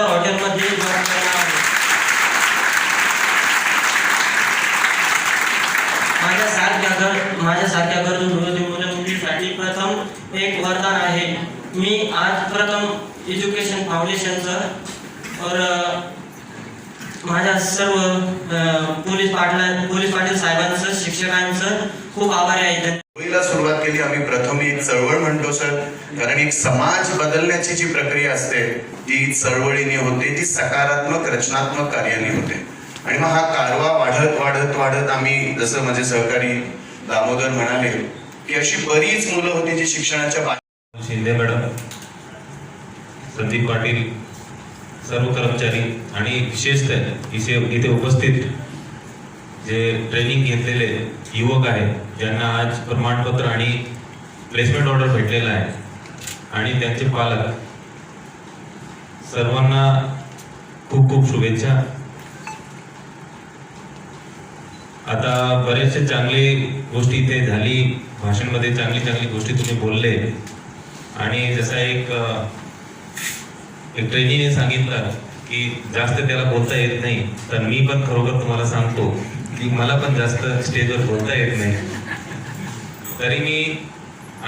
रोजगार हॉटेलमध्ये माझ्यासारख्या घर माझ्यासारख्या गरजू विरोधी मुलं मुलीसाठी प्रथम एक वरदान आहे. मी आज प्रथम एज्युकेशन फाउंडेशनचं और माझ्या सर्व पोलीस पाटला पोलीस पाटील साहेबांचं शिक्षकांचं खूप आभारी आहे. धन्यवाद. सुरुवात केली आम्ही प्रथम एक चळवळ म्हणतो सर कारण एक समाज बदलण्याची जी प्रक्रिया असते ती चळवळीने होते ती सकारात्मक रचनात्मक कार्याने होते आणि मग हा कारवा वाढत वाढत वाढत आम्ही जसं माझे सहकारी दामोदर म्हणाले की अशी बरीच मुलं होती जी शिक्षणाच्या बाहेर शिंदे मॅडम संदीप पाटील सर्व कर्मचारी आणि विशेषतः इथे इथे उपस्थित जे ट्रेनिंग घेतलेले युवक आहेत ज्यांना आज प्रमाणपत्र आणि प्लेसमेंट ऑर्डर भेटलेला आहे. आणि त्यांचे पालक सर्वांना खूप खूप शुभेच्छा. आता बरेचसे चांगले गोष्टी इथे झाली. भाषणमध्ये चांगली चांगली गोष्टी तुम्ही बोलले. आणि जसा एक एक ट्रेनीने सांगितलं की जास्त त्याला बोलता येत नाही. तर मी पण खरोखर तुम्हाला सांगतो की मला पण जास्त स्टेजवर बोलता येत नाही. तरी मी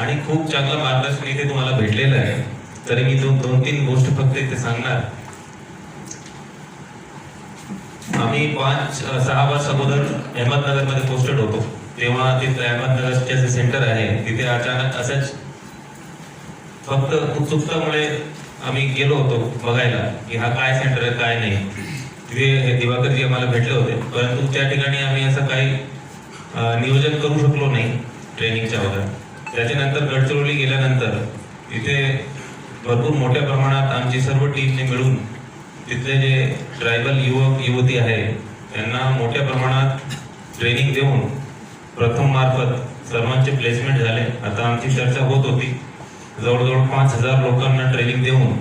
आणि खूप चांगलं मार्गदर्शन इथे तुम्हाला भेटलेलं आहे. तरी मी दोन दोन तीन गोष्ट फक्त इथे सांगणार. आम्ही पाच सहा वर्ष अगोदर अहमदनगरमध्ये पोस्टेड होतो. तेव्हा तिथलं अहमदनगरचे जे सेंटर आहे तिथे अचानक असंच फक्त उत्सुकतामुळे आम्ही गेलो होतो बघायला की हा काय सेंटर आहे काय नाही. तिथे दिवाकरजी आम्हाला भेटले होते. परंतु त्या ठिकाणी आम्ही असं काही नियोजन करू शकलो नाही. ट्रेनिंगच्या वगैरे त्याच्यानंतर गडचिरोली गेल्यानंतर तिथे भरपूर मोठ्या प्रमाणात आमची सर्व टीमने मिळून तिथले जे ट्रायबल युवक युवती आहे त्यांना मोठ्या प्रमाणात ट्रेनिंग देऊन प्रथम मार्फत सर्वांचे प्लेसमेंट झाले. आता आमची चर्चा होत होती. जवळजवळ पाच हजार लोकांना ट्रेनिंग देऊन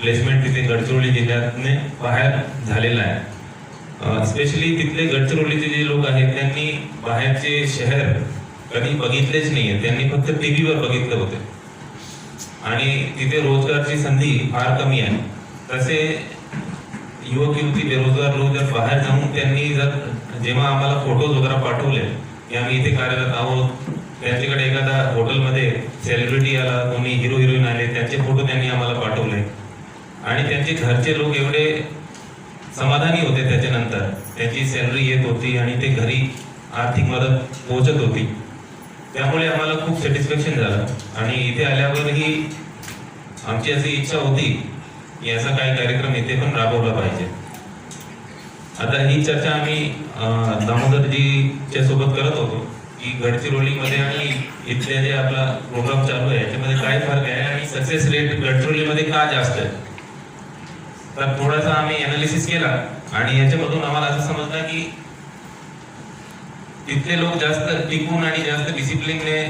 प्लेसमेंट तिथे गडचिरोली जिल्ह्यातने बाहेर झालेलं आहे. स्पेशली तिथले गडचिरोलीचे जे लोक आहेत त्यांनी बाहेरचे शहर कधी बघितलेच नाहीये. त्यांनी फक्त टीव्हीवर बघितलं होते. आणि तिथे रोजगारची संधी फार कमी आहे. तसे युवक युवती बेरोजगार लोक जर बाहेर जाऊन त्यांनी जर जेव्हा आम्हाला फोटोज वगैरे पाठवले की आम्ही इथे कार्यरत आहोत त्यांच्याकडे एखादा हॉटेलमध्ये सेलिब्रिटी आला कोणी हिरो हिरोईन आले त्यांचे फोटो त्यांनी आम्हाला पाठवले. आणि त्यांचे घरचे लोक एवढे समाधानी होते त्याच्यानंतर. त्यांची सॅलरी येत होती आणि ते घरी आर्थिक मदत पोहोचत होती. त्यामुळे आम्हाला खूप सॅटिस्फॅक्शन झालं. आणि इथे आल्यावरही आमची अशी इच्छा होती की असा काही कार्यक्रम इथे पण राबवला पाहिजे. आता ही चर्चा आम्ही दामोदरजीच्या सोबत करत होतो की गडचिरोलीमध्ये आणि इथले जे आपला प्रोग्राम चालू आहे याच्यामध्ये काय फरक आहे आणि सक्सेस रेट गडचिरोलीमध्ये का जास्त आहे? तर थोडासा आम्ही अनालिसिस केला आणि याच्यामधून आम्हाला असं समजलं की तिथले लोक जास्त टिकून आणि जास्त डिसिप्लिनने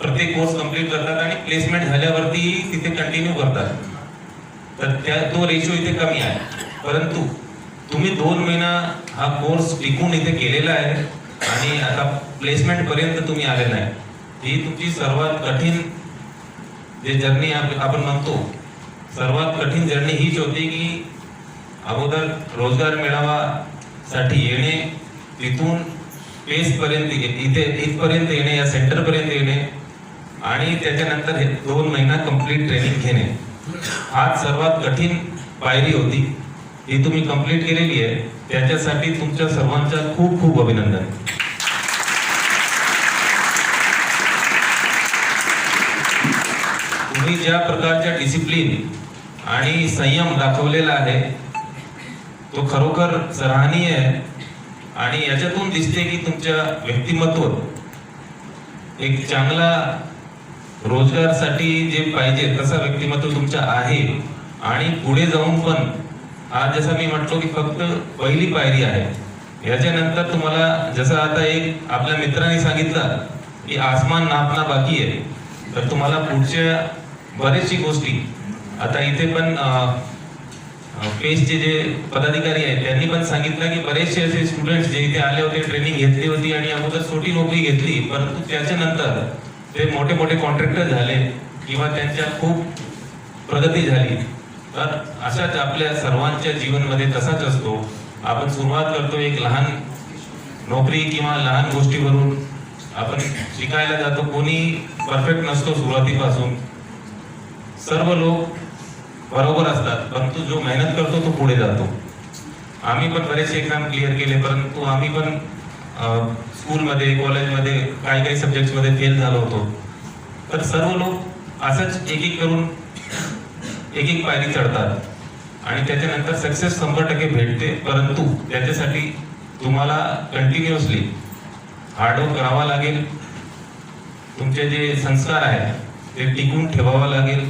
प्रत्येक कोर्स कंप्लीट करतात आणि प्लेसमेंट झाल्यावरती तिथे कंटिन्यू करतात. तर त्या तो रेशो इथे कमी आहे. परंतु तुम्ही दोन महिना हा कोर्स टिकून इथे केलेला आहे आणि आता प्लेसमेंट पर्यंत तुम्ही आलेला आहे ही तुमची सर्वात कठीण जे जर्नी आपण म्हणतो सर्वात कठीण जर्नी हीच होती की अगोदर रोजगार मेळावासाठी येणे तिथून पेस पर्यंत इथे इथपर्यंत येणे या सेंटर पर्यंत येणे आणि त्याच्यानंतर हे दोन महिना कंप्लीट ट्रेनिंग घेणे. आज सर्वात कठीण पायरी होती. ही तुम्ही कंप्लीट केलेली आहे. त्याच्यासाठी तुमच्या सर्वांचा खूप खूप अभिनंदन. तुम्ही ज्या प्रकारच्या डिसिप्लिन आणि संयम दाखवलेला आहे तो खरोखर सराहनीय आहे. आणि याच्यातून दिसते की तुमच्या व्यक्तिमत्व एक चांगला रोजगारसाठी जे पाहिजे तसा व्यक्तिमत्व तुमचं आहे. आणि पुढे जाऊन पण आज जसं मी म्हटलो की फक्त पहिली पायरी आहे. याच्यानंतर तुम्हाला जसं आता एक आपल्या मित्राने सांगितलं की आसमान नापना बाकी आहे. तर तुम्हाला पुढच्या बरेचशी गोष्टी आता इथे पण अं, पेजचे जे पदाधिकारी आहेत त्यांनी पण सांगितलं की बरेचसे असे स्टुडंट जे इथे आले होते ट्रेनिंग घेतली होती आणि अगोदर छोटी नोकरी घेतली परंतु त्याच्यानंतर ते मोठे मोठे कॉन्ट्रॅक्टर झाले किंवा त्यांच्या खूप प्रगती झाली. तर अशाच आपल्या सर्वांच्या जीवनमध्ये तसाच असतो. आपण सुरुवात करतो एक लहान नोकरी किंवा लहान गोष्टीवरून. आपण शिकायला जातो कोणी परफेक्ट नसतो सुरुवातीपासून. सर्व लोक बरोबर असतात परंतु जो मेहनत करतो तो पुढे जातो. आम्ही पण बरेचसे एक्झाम क्लिअर केले परंतु आम्ही पण स्कूलमध्ये कॉलेजमध्ये काही काही सब्जेक्ट्समध्ये फेल झालो होतो. तर सर्व लोक असंच एक एक करून एक एक पायरी चढतात. आणि त्याच्यानंतर सक्सेस शंभर टक्के भेटते परंतु त्याच्यासाठी तुम्हाला कंटिन्युअसली हार्डवर्क करावा लागेल. तुमचे जे संस्कार आहेत ते टिकून ठेवावं लागेल.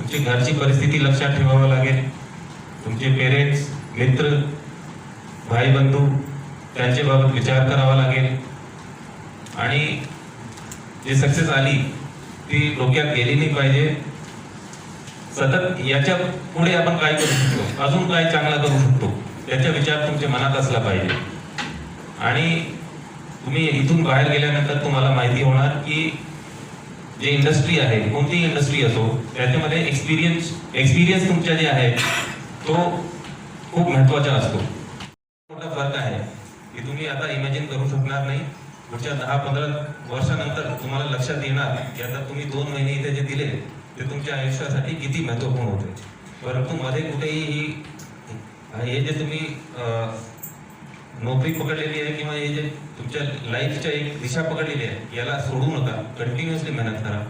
तुमची घरची परिस्थिती लक्षात ठेवावं लागेल. तुमचे पेरेंट्स मित्र भाई बंधू त्यांच्याबाबत विचार करावा लागेल. आणि जी सक्सेस आली ती डोक्यात गेली नाही पाहिजे. सतत याच्यापुढे आपण काय करू शकतो? अजून काय चांगला करू शकतो? त्याचा विचार तुमच्या मनात असला पाहिजे. आणि तुम्ही इथून बाहेर गेल्यानंतर तुम्हाला माहिती होणार की जे इंडस्ट्री आहे कोणतीही इंडस्ट्री असो त्याच्यामध्ये एक्सपिरियन्स एक्सपिरियन्स तुमच्या जे आहे तो खूप महत्त्वाचा असतो. मोठा फरक आहे की तुम्ही आता इमॅजिन करू शकणार नाही. पुढच्या दहा पंधरा वर्षानंतर तुम्हाला लक्षात येणार की आता तुम्ही दोन महिने इथे जे दिले ते तुमच्या आयुष्यासाठी किती महत्त्वपूर्ण होते. परंतु मध्ये कुठेही हे जे तुम्ही नोकरी पकडलेली आहे किंवा हे जे तुमच्या लाईफच्या एक दिशा पकडलेली आहे याला सोडू नका. कंटिन्युअसली मेहनत करा.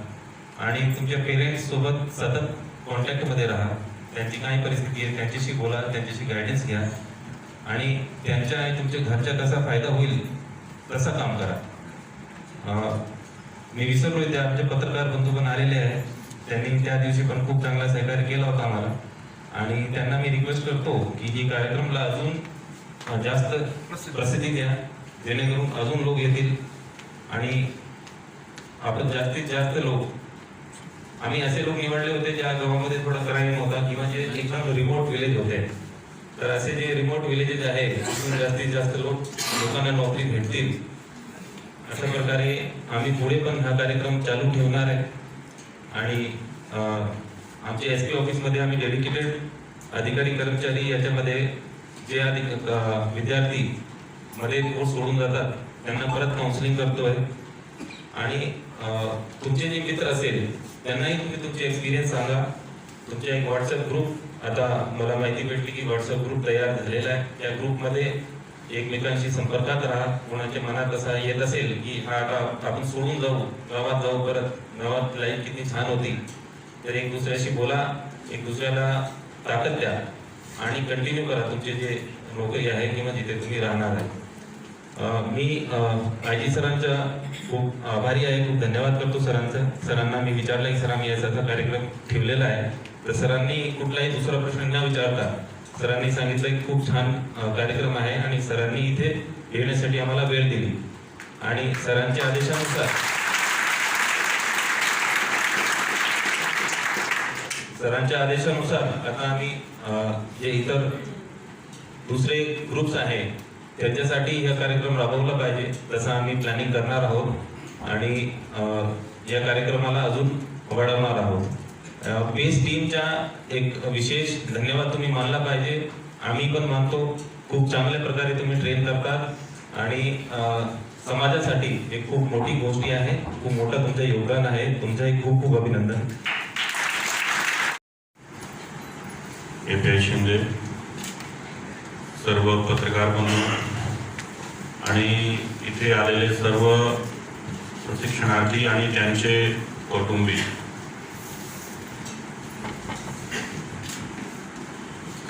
आणि तुमच्या पेरेंट्स सोबत सतत कॉन्टॅक्टमध्ये राहा. त्यांची काय परिस्थिती आहे त्यांच्याशी बोला त्यांच्याशी गायडन्स घ्या. आणि त्यांच्या आणि तुमच्या घरचा कसा फायदा होईल तसं काम करा. मी विसरलो त्या आमचे पत्रकार बंधू पण आलेले आहे त्यांनी त्या दिवशी पण खूप चांगला सहकार्य केला होता आम्हाला. आणि त्यांना मी रिक्वेस्ट करतो की ही कार्यक्रमला अजून जास्त प्रसिद्धी. द्या. जेणेकरून अजून लोक येतील आणि आपण जास्तीत जास्त लोक आम्ही असे लोक निवडले होते ज्या गावामध्ये थोडा क्राईम होता किंवा जे एकदम रिमोट विलेज होते. तर असे जे रिमोट विलेजेस आहे तिथून जास्तीत जास्त लोक लोकांना नोकरी भेटतील. अशा प्रकारे आम्ही पुढे पण हा कार्यक्रम चालू ठेवणार आहे. आणि आमच्या एस पी ऑफिसमध्ये आम्ही डेडिकेटेड अधिकारी कर्मचारी याच्यामध्ये जे अधिक विद्यार्थी मध्ये कोर्स सोडून जातात. त्यांना परत काउन्सिलिंग करतोय. आणि तुमचे जे मित्र असेल त्यांनाही तुम्ही तुमचे एक्सपिरियन्स सांगा. तुमचे एक व्हॉट्सअप ग्रुप आता मला माहिती भेटली की व्हॉट्सअप ग्रुप तयार झालेला आहे. त्या ग्रुपमध्ये एकमेकांशी संपर्कात राहा. कोणाच्या मनात असा येत असेल की हा आता आपण सोडून जाऊ गावात जाऊ परत. गावात लाईफ किती छान होती. तर एक दुसऱ्याशी बोला एक दुसऱ्याला ताकद द्या. आणि कंटिन्यू करा. तुमचे जे नोकरी आहे किंवा जिथे तुम्ही राहणार आहे. मी आय जी सरांचा खूप आभारी आहे. खूप धन्यवाद करतो सरांचा. सरांना मी विचारलं की सर आम्ही याचा कार्यक्रम ठेवलेला आहे. तर सरांनी कुठलाही दुसरा प्रश्न न विचारता सरांनी सांगितलं की खूप छान कार्यक्रम आहे आणि सरांनी इथे येण्यासाठी आम्हाला वेळ दिली. आणि सरांच्या आदेशानुसार सरांच्या आदेशानुसार आता आम्ही जे इतर दुसरे ग्रुप्स आहे त्यांच्यासाठी हा कार्यक्रम राबवला पाहिजे. तसं आम्ही प्लॅनिंग करणार आहोत. आणि या कार्यक्रमाला अजून वाढवणार आहोत. बेस टीमच्या एक विशेष धन्यवाद तुम्ही मानला पाहिजे. आम्ही पण मानतो खूप चांगल्या प्रकारे तुम्ही ट्रेन करतात. आणि समाजासाठी एक खूप मोठी गोष्टी आहे. खूप मोठं तुमचं योगदान आहे. तुमचंही खूप खूप अभिनंदन. ए पी आय शिंदे सर्व पत्रकार बंधू आणि इथे आलेले सर्व प्रशिक्षणार्थी आणि त्यांचे कौटुंबिक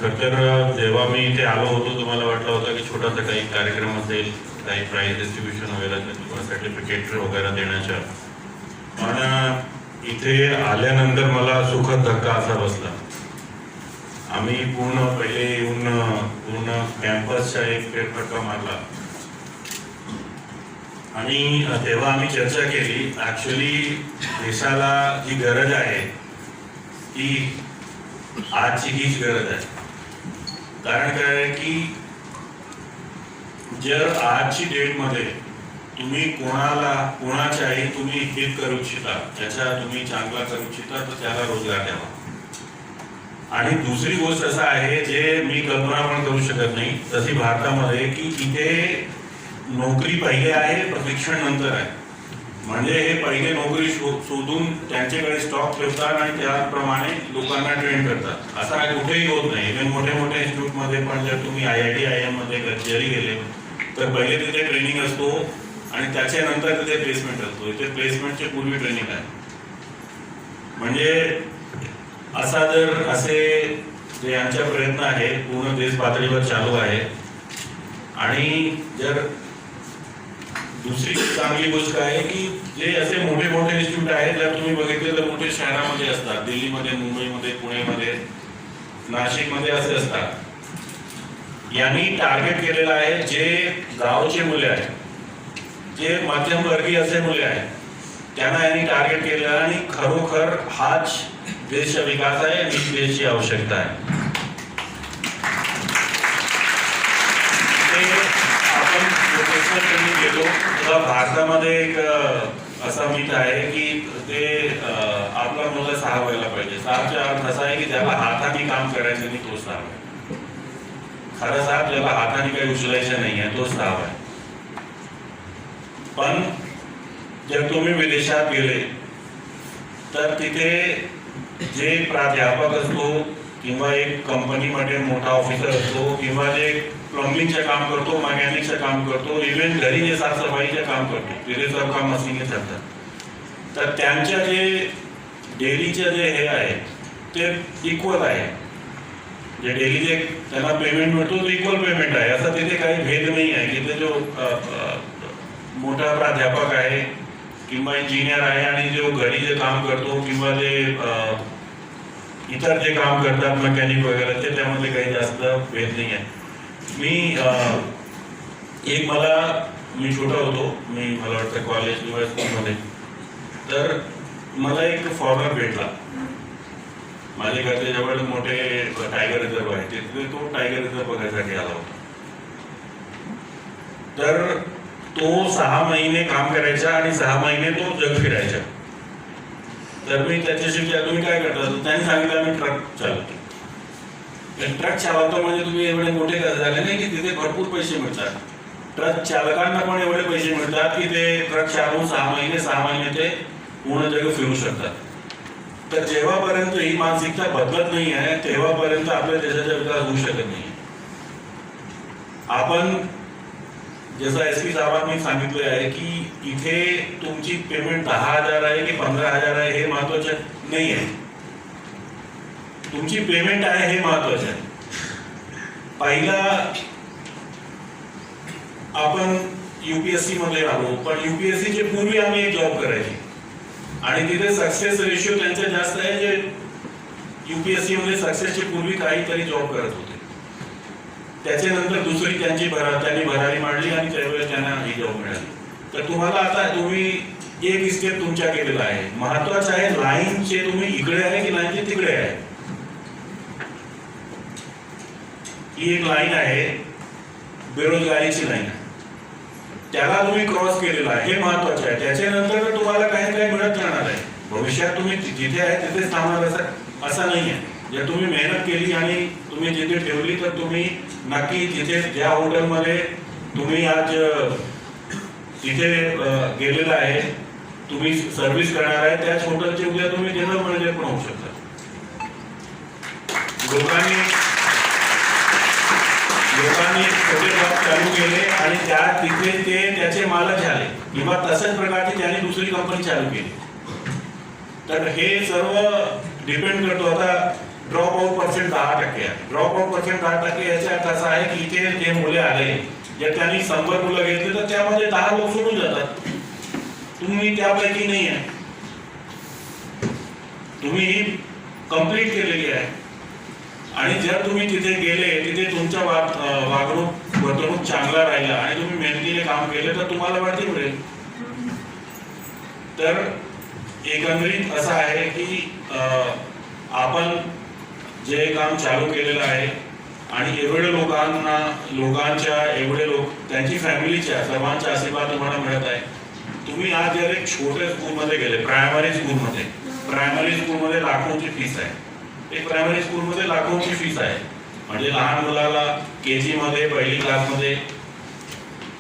खर तर जेव्हा मी इथे आलो होतो तुम्हाला वाटलं होतं की छोटासा काही कार्यक्रम असेल काही प्राईज डिस्ट्रीब्युशन वगैरे किंवा सर्टिफिकेट वगैरे देण्याच्या. पण इथे आल्यानंतर मला सुखद धक्का असा बसला. आम्ही पूर्ण पहिले येऊन पूर्ण कॅम्पसचा एक फेरफटका मारला. आणि तेव्हा आम्ही चर्चा केली ॲक्च्युली देशाला जी गरज आहे ती आजची हीच गरज आहे. कारण काय आहे की जर आजची डेटमध्ये तुम्ही कोणाला कोणाच्याही तुम्ही हित करू इच्छिता त्याचा तुम्ही चांगला करू इच्छिता तर त्याला रोजगार द्यावा. आणि दुसरी गोष्ट असं आहे जे मी कल्पना पण करू शकत नाही तशी भारतामध्ये की इथे नोकरी पहिले आहे प्रशिक्षण नंतर आहे. म्हणजे हे पहिले नोकरी शोधून त्यांच्याकडे स्टॉक ठेवतात आणि त्याप्रमाणे लोकांना ट्रेन करतात. असं काय कुठेही होत नाही. इव्हन मोठ्या मोठ्या इन्स्टिट्यूटमध्ये पण जर तुम्ही आय आय टी आय एममध्ये जरी गेले तर पहिले तिथे ट्रेनिंग असतो आणि त्याच्यानंतर तिथे प्लेसमेंट असतो. इथे प्लेसमेंटचे पूर्वी ट्रेनिंग आहे. म्हणजे असा जर असे जे आमच्या प्रयत्न आहे पूर्ण देश पातळीवर चालू आहे आणि जर दुसरी चांगली गोष्ट आहे की जे असे मोठे मोठे इन्स्टिट्यूट आहेत जर तुम्ही बघितले तर मोठे शहरामध्ये असतात दिल्लीमध्ये मुंबईमध्ये पुणेमध्ये नाशिकमध्ये असे असतात. यांनी टार्गेट केलेलं आहे जे गावचे मुले आहेत जे मध्यमवर्गीय असे मुले आहेत. त्यांना यांनी टार्गेट केलं आहे आणि खरोखर हाच देश विकास आहे आणि देशची आवश्यकता आहे. तेव्हा भारतामध्ये एक असा मिथ आहे की ते आपला मुलगा सहा व्हायला पाहिजे. सहाच्या अर्थ असा आहे की त्याला हाताने काम करायचं नाही तो सहा आहे खरं साहेब त्याला हाताने काही उचलायचं नाही आहे तो सहा आहे पण जर तुम्ही विदेशात गेले तर तिथे जे प्राध्यापक असतो किंवा एक कंपनीमध्ये मोठा ऑफिसर असतो किंवा जे प्लंबिंगचं काम करतो मॅकॅनिकचं काम करतो इव्हन घरी जे साफसफाईचं काम करतो तिथे सर्व काम मशीने चालतात तर त्यांच्या जे डेलीचे जे हे आहे ते इक्वल आहे. जे डेली जे त्यांना पेमेंट मिळतो तो इक्वल पेमेंट आहे. असं तिथे काही भेद नाही आहे. तिथे जो मोठा प्राध्यापक आहे किंवा इंजिनियर आहे आणि जो घरी जे काम करतो किंवा जे इतर जे काम करतात मेकॅनिक वगैरे ते त्यामध्ये काही जास्त भेद नाही आहे मी एक मला मी छोटा होतो मी मला वाटतं कॉलेज किंवा स्कूलमध्ये तर मला एक फॉरनर भेटला. माझ्या घरचे जवळ मोठे टायगर रिझर्व आहे. तिथे तो टायगर रिझर्व बघायसाठी आला होता. तर तो सहा महिने काम करायचा आणि सहा महिने तो जग फिरायचा. तर मी त्याच्याशी विचार तुम्ही काय करता? त्यांनी सांगितलं आम्ही ट्रक चालवतो. ट्रक चालवतो म्हणजे तुम्ही एवढे मोठे झाले नाही की तिथे भरपूर पैसे मिळतात. ट्रक चालकांना पण एवढे पैसे मिळतात की ते ट्रक चालवून सहा महिने सहा महिने ते पूर्ण जग फिरू शकतात. तर जेव्हापर्यंत ही मानसिकता बदलत नाही आहे तेव्हापर्यंत आपल्या देशाचा विकास होऊ शकत नाही आपण जसं एस पी साहेबांनी सांगितलं आहे की इथे तुमची पेमेंट दहा हजार आहे की पंधरा हजार आहे हे महत्वाचं नाही आहे. तुमची पेमेंट आहे हे महत्वाचं आहे. पहिला आपण युपीएससी मध्ये आलो पण युपीएससीचे पूर्वी आम्ही एक जॉब करायची. आणि तिथे सक्सेस रेशिओ त्यांचा जास्त आहे जे युपीएससी मध्ये सक्सेसचे पूर्वी काहीतरी जॉब करत होते. त्याच्यानंतर दुसरी त्यांची भरा त्यांनी भरारी मांडली आणि त्यावेळेस त्यांना ही जॉब मिळाली. तर तुम्हाला आता तुम्ही एक स्टेप तुमच्या केलेला आहे. महत्वाचं आहे लाईनचे तुम्ही इकडे आहे की लाईनचे तिकडे आहे? ही एक लाईन आहे. बेरोजगारीची लाईन आहे. त्याला तुम्ही क्रॉस केलेला आहे. हे महत्त्वाचे आहे. त्याच्यानंतर तुम्हाला काही काही मिळत राहणार आहे. भविष्यात तुम्ही जिथे आहे तिथेच थांबणार असं असं नाही आहे. जर तुम्ही मेहनत केली आणि तुम्ही जिथे ठेवली तर तुम्ही नक्की जिथे ज्या हॉटेलमध्ये तुम्ही आज तिथे गेलेला आहे तुम्ही सर्व्हिस करणार आहे त्याच हॉटेलचे उद्या तुम्ही जनरल मॅनेजर पण होऊ शकता. लोकांनी लोकांनी छोटे जॉब चालू केले आणि त्या तिथे ते त्याचे मालक झाले किंवा तशाच प्रकारची त्यांनी दुसरी कंपनी चालू केली. तर हे सर्व डिपेंड करतो. आता ड्रॉप आउट पर्सेंट दहा टक्के आहे. ड्रॉप आउट पर्सेंट दहा टक्के याचा अर्थ असा आहे की इथे जे मुले आले जे त्यांनी शंभर मुलं घेतली तर त्यामध्ये दहा लोक सोडून जातात. तुम्ही त्यापैकी नाही आहे. तुम्ही ही कंप्लीट केलेली आहे. आणि जर तुम्ही तिथे गेले तिथे तुमचा वाग वागणूक वर्तणूक चांगला राहिला आणि तुम्ही मेहनतीने काम केले तर तुम्हाला वाढती मिळेल. तर एकंदरीत असं आहे की अं, आपण जे काम चालू केलेलं आहे आणि एवढे लोकांना लोकांच्या एवढे लोक त्यांची फॅमिलीच्या सर्वांच्या आशीर्वाद तुम्हाला मिळत आहे. तुम्ही आज जर एक छोट्या स्कूलमध्ये गेले प्रायमरी स्कूलमध्ये प्रायमरी स्कूलमध्ये लाखोंची फीस आहे. एक प्रायमरी स्कूलमध्ये लाखोंची फीस आहे. म्हणजे लहान मुलाला के जी मध्ये पहिली क्लासमध्ये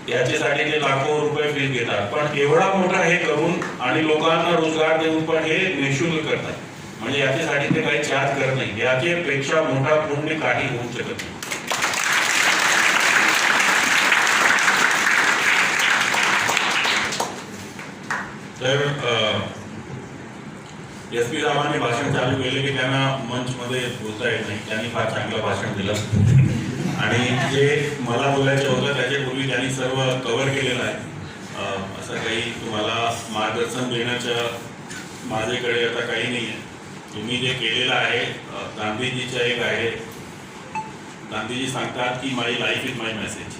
याच्यासाठी ते लाखो रुपये फीस घेतात. पण एवढा मोठा हे करून आणि लोकांना रोजगार देऊन पण हे निशुल्क करतात. म्हणजे याच्यासाठी ते काही चार्ज करत नाही. याच्यापेक्षा मोठा पुण्य काही होऊ शकत नाही. तर एस पी साहेबांनी भाषण चालू केले की त्यांना मंचमध्ये बोलता येत नाही. त्यांनी फार चांगलं भाषण दिलं. आणि जे मला बोलायचं होतं त्याच्यापूर्वी त्यांनी सर्व कव्हर केलेलं आहे. असं काही तुम्हाला मार्गदर्शन देण्याच्या माझ्याकडे आता काही नाही आहे. तुम्ही जे केलेलं आहे गांधीजीचं एक आहे. गांधीजी सांगतात की my life is my message